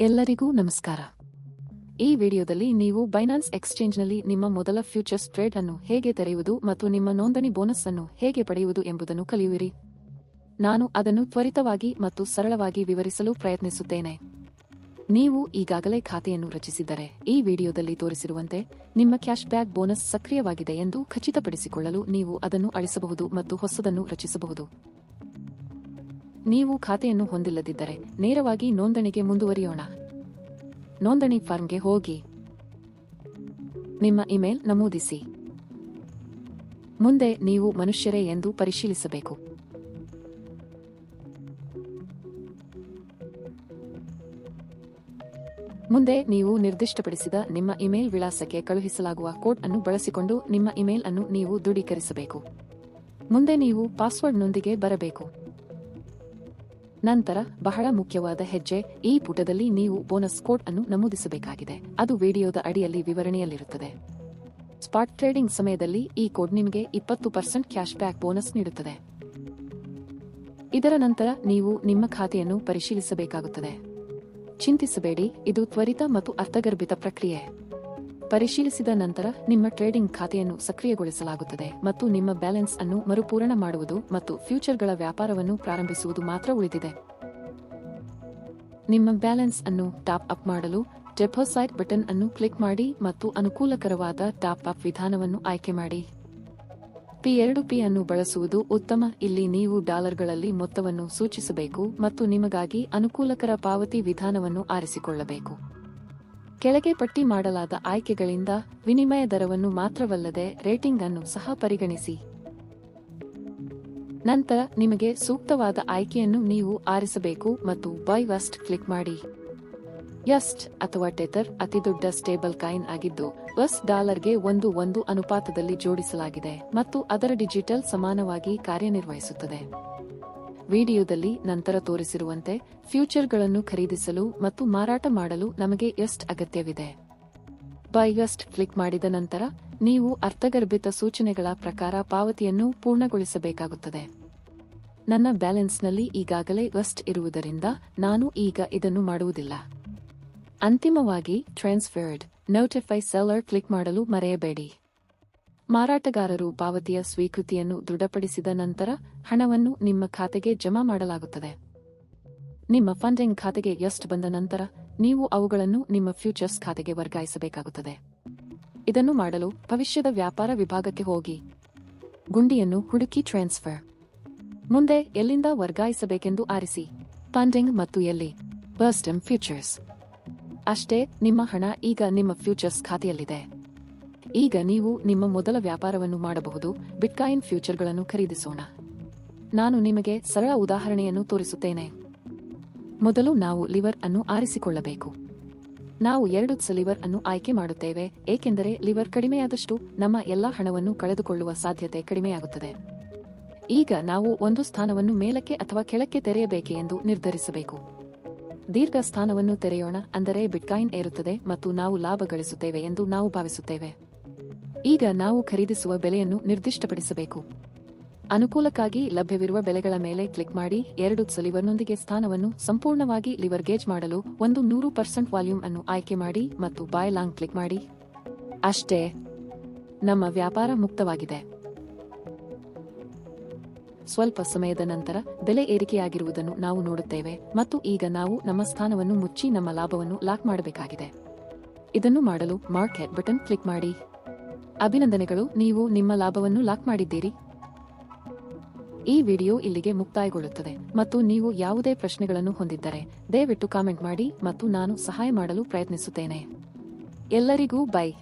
ಎಲ್ಲರಿಗೂ ನಮಸ್ಕಾರ. ಈ ವಿಡಿಯೋದಲ್ಲಿ ನೀವು ಬೈನಾನ್ಸ್ ಎಕ್ಸ್ಚೇಂಜ್ನಲ್ಲಿ ನಿಮ್ಮ ಮೊದಲ ಫ್ಯೂಚರ್ಸ್ ಟ್ರೇಡ್ ಅನ್ನು ಹೇಗೆ ತೆರೆಯುವುದು ಮತ್ತು ನಿಮ್ಮ ನೋಂದಣಿ ಬೋನಸ್ ಅನ್ನು ಹೇಗೆ ಪಡೆಯುವುದು ಎಂಬುದನ್ನು ಕಲಿಯುವಿರಿ. ನಾನು ಅದನ್ನು ತ್ವರಿತವಾಗಿ ಮತ್ತು ಸರಳವಾಗಿ ವಿವರಿಸಲು ಪ್ರಯತ್ನಿಸುತ್ತೇನೆ. ನೀವು ಈಗಾಗಲೇ ಖಾತೆಯನ್ನು ರಚಿಸಿದ್ದರೆ ಈ ವಿಡಿಯೋದಲ್ಲಿ ತೋರಿಸಿರುವಂತೆ ನಿಮ್ಮ ಕ್ಯಾಶ್ ಬ್ಯಾಕ್ ಬೋನಸ್ ಸಕ್ರಿಯವಾಗಿದೆ ಎಂದು ಖಚಿತಪಡಿಸಿಕೊಳ್ಳಲು ನೀವು ಅದನ್ನು ಅಳಿಸಬಹುದು ಮತ್ತು ಹೊಸದನ್ನು ರಚಿಸಬಹುದು. ನೀವು ಖಾತೆಯನ್ನು ಹೊಂದಿಲ್ಲದಿದ್ದರೆ ನೇರವಾಗಿ ನೋಂದಣಿಗೆ ಮುಂದುವರಿಯೋಣ. ನೋಂದಣಿ ಫಾರ್ಮ್ಗೆ ಹೋಗಿ. ನಿಮ್ಮ ಇಮೇಲ್ ನಮೂದಿಸಿ. ಮುಂದೆ ನೀವು ಮನುಷ್ಯರೇ ಎಂದು ಪರಿಶೀಲಿಸಬೇಕು. ಮುಂದೆ ನೀವು ನಿರ್ದಿಷ್ಟಪಡಿಸಿದ ನಿಮ್ಮ ಇಮೇಲ್ ವಿಳಾಸಕ್ಕೆ ಕಳುಹಿಸಲಾಗುವ ಕೋಡ್ ಅನ್ನು ಬಳಸಿಕೊಂಡು ನಿಮ್ಮ ಇಮೇಲ್ ಅನ್ನು ನೀವು ದೃಢೀಕರಿಸಬೇಕು. ಮುಂದೆ ನೀವು ಪಾಸ್ವರ್ಡ್ನೊಂದಿಗೆ ಬರಬೇಕು. ನಂತರ ಬಹಳ ಮುಖ್ಯವಾದ ಹೆಜ್ಜೆ, ಈ ಪುಟದಲ್ಲಿ ನೀವು ಬೋನಸ್ ಕೋಡ್ ಅನ್ನು ನಮೂದಿಸಬೇಕಾಗಿದೆ. ಅದು ವಿಡಿಯೋದ ಅಡಿಯಲ್ಲಿ ವಿವರಣೆಯಲ್ಲಿರುತ್ತದೆ. ಸ್ಪಾಟ್ ಟ್ರೇಡಿಂಗ್ ಸಮಯದಲ್ಲಿ ಈ ಕೋಡ್ ನಿಮಗೆ ಇಪ್ಪತ್ತು ಪರ್ಸೆಂಟ್ ಕ್ಯಾಶ್ ಬ್ಯಾಕ್ ಬೋನಸ್ ನೀಡುತ್ತದೆ. ಇದರ ನಂತರ ನೀವು ನಿಮ್ಮ ಖಾತೆಯನ್ನು ಪರಿಶೀಲಿಸಬೇಕಾಗುತ್ತದೆ. ಚಿಂತಿಸಬೇಡಿ, ಇದು ತ್ವರಿತ ಮತ್ತು ಅರ್ಥಗರ್ಭಿತ ಪ್ರಕ್ರಿಯೆ. ಪರಿಶೀಲಿಸಿದ ನಂತರ ನಿಮ್ಮ ಟ್ರೇಡಿಂಗ್ ಖಾತೆಯನ್ನು ಸಕ್ರಿಯಗೊಳಿಸಲಾಗುತ್ತದೆ ಮತ್ತು ನಿಮ್ಮ ಬ್ಯಾಲೆನ್ಸ್ ಅನ್ನು ಮರುಪೂರಣ ಮಾಡುವುದು ಮತ್ತು ಫ್ಯೂಚರ್ಗಳ ವ್ಯಾಪಾರವನ್ನು ಪ್ರಾರಂಭಿಸುವುದು ಮಾತ್ರ ಉಳಿದಿದೆ. ನಿಮ್ಮ ಬ್ಯಾಲೆನ್ಸ್ ಅನ್ನು ಟಾಪ್ ಅಪ್ ಮಾಡಲು ಡೆಪೋಸೈಟ್ ಬಟನ್ ಅನ್ನು ಕ್ಲಿಕ್ ಮಾಡಿ ಮತ್ತು ಅನುಕೂಲಕರವಾದ ಟಾಪ್ ಅಪ್ ವಿಧಾನವನ್ನು ಆಯ್ಕೆ ಮಾಡಿ. ಪಿ ಎರಡು ಪಿ ಅನ್ನು ಬಳಸುವುದು ಉತ್ತಮ, ಇಲ್ಲಿ ನೀವು ಡಾಲರ್ಗಳಲ್ಲಿ ಮೊತ್ತವನ್ನು ಸೂಚಿಸಬೇಕು ಮತ್ತು ನಿಮಗಾಗಿ ಅನುಕೂಲಕರ ಪಾವತಿ ವಿಧಾನವನ್ನು ಆರಿಸಿಕೊಳ್ಳಬೇಕು. ಕೆಳಗೆ ಪಟ್ಟಿ ಮಾಡಲಾದ ಆಯ್ಕೆಗಳಿಂದ ವಿನಿಮಯ ದರವನ್ನು ಮಾತ್ರವಲ್ಲದೆ ರೇಟಿಂಗ್ ಅನ್ನು ಸಹ ಪರಿಗಣಿಸಿ. ನಂತರ ನಿಮಗೆ ಸೂಕ್ತವಾದ ಆಯ್ಕೆಯನ್ನು ನೀವು ಆರಿಸಬೇಕು ಮತ್ತು ಬೈ ವಸ್ಟ್ ಕ್ಲಿಕ್ ಮಾಡಿ. ಯಸ್ಟ್ ಅಥವಾ ಟೆಥರ್ ಅತಿದೊಡ್ಡ ಸ್ಟೇಬಲ್ ಕಾಯಿನ್ ಆಗಿದ್ದು, ವಸ್ ಡಾಲರ್ಗೆ ಒಂದು ಒಂದು ಅನುಪಾತದಲ್ಲಿ ಜೋಡಿಸಲಾಗಿದೆ ಮತ್ತು ಅದರ ಡಿಜಿಟಲ್ ಸಮಾನವಾಗಿ ಕಾರ್ಯನಿರ್ವಹಿಸುತ್ತದೆ. ವಿಡಿಯೋದಲ್ಲಿ ನಂತರ ತೋರಿಸಿರುವಂತೆ ಫ್ಯೂಚರ್ಗಳನ್ನು ಖರೀದಿಸಲು ಮತ್ತು ಮಾರಾಟ ಮಾಡಲು ನಮಗೆ ಎಸ್ಟ್ ಅಗತ್ಯವಿದೆ. ಬೈ ಎಸ್ಟ್ ಕ್ಲಿಕ್ ಮಾಡಿದ ನಂತರ ನೀವು ಅರ್ಥಗರ್ಭಿತ ಸೂಚನೆಗಳ ಪ್ರಕಾರ ಪಾವತಿಯನ್ನು ಪೂರ್ಣಗೊಳಿಸಬೇಕಾಗುತ್ತದೆ. ನನ್ನ ಬ್ಯಾಲೆನ್ಸ್ನಲ್ಲಿ ಈಗಾಗಲೇ ವೆಸ್ಟ್ ಇರುವುದರಿಂದ ನಾನು ಈಗ ಇದನ್ನು ಮಾಡುವುದಿಲ್ಲ. ಅಂತಿಮವಾಗಿ ಟ್ರಾನ್ಸ್ಫರ್ಡ್, ನೋಟಿಫೈ ಸೆಲ್ಲರ್ ಕ್ಲಿಕ್ ಮಾಡಲು ಮರೆಯಬೇಡಿ. ಮಾರಾಟಗಾರರು ಪಾವತಿಯ ಸ್ವೀಕೃತಿಯನ್ನು ದೃಢಪಡಿಸಿದ ನಂತರ ಹಣವನ್ನು ನಿಮ್ಮ ಖಾತೆಗೆ ಜಮಾ ಮಾಡಲಾಗುತ್ತದೆ. ನಿಮ್ಮ ಫಂಡಿಂಗ್ ಖಾತೆಗೆ ಎಷ್ಟು ಬಂದ ನಂತರ ನೀವು ಅವುಗಳನ್ನು ನಿಮ್ಮ ಫ್ಯೂಚರ್ಸ್ ಖಾತೆಗೆ ವರ್ಗಾಯಿಸಬೇಕಾಗುತ್ತದೆ. ಇದನ್ನು ಮಾಡಲು ಭವಿಷ್ಯದ ವ್ಯಾಪಾರ ವಿಭಾಗಕ್ಕೆ ಹೋಗಿ. ಗುಂಡಿಯನ್ನು ಹುಡುಕಿ ಟ್ರಾನ್ಸ್ಫರ್. ಮುಂದೆ ಎಲ್ಲಿಂದ ವರ್ಗಾಯಿಸಬೇಕೆಂದು ಆರಿಸಿ. ಫಂಡಿಂಗ್ ಮತ್ತು ಎಲ್ಲಿ? ಬರ್ಸ್ಟಮ್ ಫ್ಯೂಚರ್ಸ್. ಅಷ್ಟೇ, ನಿಮ್ಮ ಹಣ ಈಗ ನಿಮ್ಮ ಫ್ಯೂಚರ್ಸ್ ಖಾತೆಯಲ್ಲಿದೆ. ಈಗ ನೀವು ನಿಮ್ಮ ಮೊದಲ ವ್ಯಾಪಾರವನ್ನು ಮಾಡಬಹುದು, ಬಿಟ್ಕಾಯಿನ್ ಫ್ಯೂಚರ್ಗಳನ್ನು ಖರೀದಿಸೋಣ. ನಾನು ನಿಮಗೆ ಸರಳ ಉದಾಹರಣೆಯನ್ನು ತೋರಿಸುತ್ತೇನೆ. ಮೊದಲು ನಾವು ಲಿವರ್ ಅನ್ನು ಆರಿಸಿಕೊಳ್ಳಬೇಕು. ನಾವು ಎರಡು ಲಿವರ್ ಅನ್ನು ಆಯ್ಕೆ ಮಾಡುತ್ತೇವೆ, ಏಕೆಂದರೆ ಲಿವರ್ ಕಡಿಮೆಯಾದಷ್ಟು ನಮ್ಮ ಎಲ್ಲಾ ಹಣವನ್ನು ಕಳೆದುಕೊಳ್ಳುವ ಸಾಧ್ಯತೆ ಕಡಿಮೆಯಾಗುತ್ತದೆ. ಈಗ ನಾವು ಒಂದು ಸ್ಥಾನವನ್ನು ಮೇಲಕ್ಕೆ ಅಥವಾ ಕೆಳಕ್ಕೆ ತೆರೆಯಬೇಕೆ ಎಂದು ನಿರ್ಧರಿಸಬೇಕು. ದೀರ್ಘ ಸ್ಥಾನವನ್ನು ತೆರೆಯೋಣ, ಅಂದರೆ ಬಿಟ್ಕಾಯಿನ್ ಏರುತ್ತದೆ ಮತ್ತು ನಾವು ಲಾಭ ಗಳಿಸುತ್ತೇವೆ ಎಂದು ನಾವು ಭಾವಿಸುತ್ತೇವೆ. ಈಗ ನಾವು ಖರೀದಿಸುವ ಬೆಲೆಯನ್ನು ನಿರ್ದಿಷ್ಟಪಡಿಸಬೇಕು. ಅನುಕೂಲಕ್ಕಾಗಿ ಲಭ್ಯವಿರುವ ಬೆಲೆಗಳ ಮೇಲೆ ಕ್ಲಿಕ್ ಮಾಡಿ ಎರಡು ಲಿವರ್ನೊಂದಿಗೆ ಸ್ಥಾನವನ್ನು ಸಂಪೂರ್ಣವಾಗಿ ಲಿವರ್ಗೇಜ್ ಮಾಡಲು ಒಂದು ನೂರು ಪರ್ಸೆಂಟ್ ವಾಲ್ಯೂಮ್ ಅನ್ನು ಆಯ್ಕೆ ಮಾಡಿ ಮತ್ತು ಬಾಯ್ ಲಾಂಗ್ ಕ್ಲಿಕ್ ಮಾಡಿ. ಅಷ್ಟೇ. ನಮ್ಮ ವ್ಯಾಪಾರ ಮುಕ್ತವಾಗಿದೆ. ಸ್ವಲ್ಪ ಸಮಯದ ನಂತರ ಬೆಲೆ ಏರಿಕೆಯಾಗಿರುವುದನ್ನು ನಾವು ನೋಡುತ್ತೇವೆ ಮತ್ತು ಈಗ ನಾವು ನಮ್ಮ ಸ್ಥಾನವನ್ನು ಮುಚ್ಚಿ ನಮ್ಮ ಲಾಭವನ್ನು ಲಾಕ್ ಮಾಡಬೇಕಾಗಿದೆ. ಇದನ್ನು ಮಾಡಲು ಮಾರ್ಕೆಟ್ ಬಟನ್ ಕ್ಲಿಕ್ ಮಾಡಿ. ಅಭಿನಂದನೆಗಳು, ನೀವು ನಿಮ್ಮ ಲಾಭವನ್ನು ಲಾಕ್ ಮಾಡಿದ್ದೀರಿ. ಈ ವಿಡಿಯೋ ಇಲ್ಲಿಗೆ ಮುಕ್ತಾಯಗೊಳ್ಳುತ್ತದೆ. ಮತ್ತು ನೀವು ಯಾವುದೇ ಪ್ರಶ್ನೆಗಳನ್ನು ಹೊಂದಿದ್ದರೆ, ದಯವಿಟ್ಟು ಕಾಮೆಂಟ್ ಮಾಡಿ ಮತ್ತು ನಾನು ಸಹಾಯ ಮಾಡಲು ಪ್ರಯತ್ನಿಸುತ್ತೇನೆ. ಎಲ್ಲರಿಗೂ ಬೈ